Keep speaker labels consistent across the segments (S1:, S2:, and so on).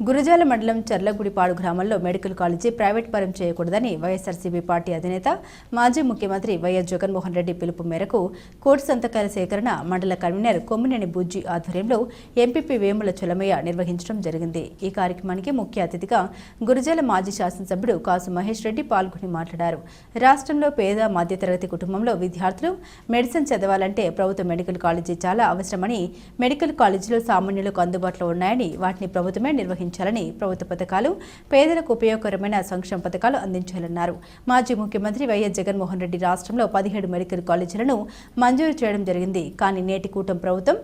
S1: గురజాల మండలం చర్లగుడిపాడు గ్రామంలో medical college private పరం చేయకూడదని వైఎస్ఆర్సీపీ పార్టీ అధినేత మాజీ ముఖ్యమంత్రి వైఎస్ జగన్మోహన్ రెడ్డి పిలుపు మేరకు కోటి సంతకాల సేకరణ మండల కన్వీనర్ కొమ్మినేని బుజ్జి ఆధ్వర్యంలో ఎంపీపీ వేముల చలమయ్య నిర్వహించడం జరిగింది. ఈ కార్యక్రమానికి ముఖ్య అతిథిగా గురజాల మాజీ శాసనసభ్యుడు కాసు మహేష్ రెడ్డి పాల్గొని మాట్లాడారు. రాష్ట్రంలో పేద మధ్యతరగతి కుటుంబంలో విద్యార్థులు మెడిసిన్ చదవాలంటే ప్రభుత్వ మెడికల్ కాలేజీ చాలా అవసరమని మెడికల్ కాలేజీలు సామాన్యులకు అందుబాటులో ఉన్నాయని వాటిని ప్రభుత్వమే అందించాలని ప్రభుత్వ పథకాలు పేదలకు ఉపయోగకరమైన సంక్షేమ పథకాలు అందించాలన్నారు. మాజీ ముఖ్యమంత్రి వైఎస్ జగన్మోహన్ రెడ్డి రాష్ట్రంలో పదిహేడు మెడికల్ కాలేజీలను మంజూరు చేయడం జరిగింది. కానీ నేటి కూటమి ప్రభుత్వం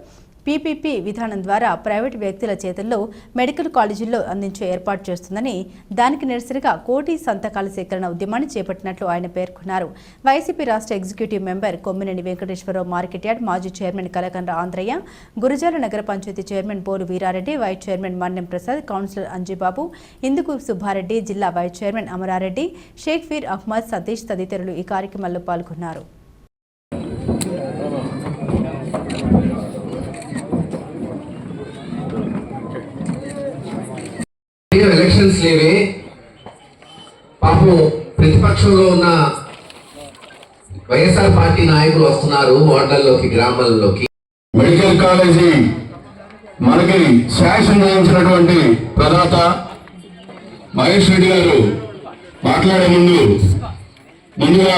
S1: పీపీపీ విధానం ద్వారా ప్రైవేటు వ్యక్తుల చేతుల్లో మెడికల్ కాలేజీల్లో అందించే ఏర్పాటు చేస్తుందని దానికి నిరసనగా కోటి సంతకాల సేకరణ ఉద్యమాన్ని చేపట్టినట్లు ఆయన పేర్కొన్నారు. వైసీపీ రాష్ట్ర executive member Kommineni Venkateswararao market yard మాజీ చైర్మన్ కలకండ్ర ఆంధ్రయ్య గురజాల నగర panchayat chairman Polu Veerareddy vice chairman Mannem Prasad councillor Anjibabu ఇందుకు సుబ్బారెడ్డి జిల్లా vice chairman Amarareddy Sheikh fear Ahmed Satish తదితరులు ఈ కార్యక్రమంలో పాల్గొన్నారు.
S2: ఎలక్షన్స్ లేవే. పాపం ప్రతిపక్షంలో ఉన్న వైఎస్ఆర్ పార్టీ నాయకులు వస్తున్నారు వార్డల్లోకి గ్రామాల్లోకి.
S3: మెడికల్ కాలేజీ మనకి శాసనం చేయించినటువంటి ప్రదాత మహేష్ రెడ్డి గారు మాట్లాడే ముందు ముందుగా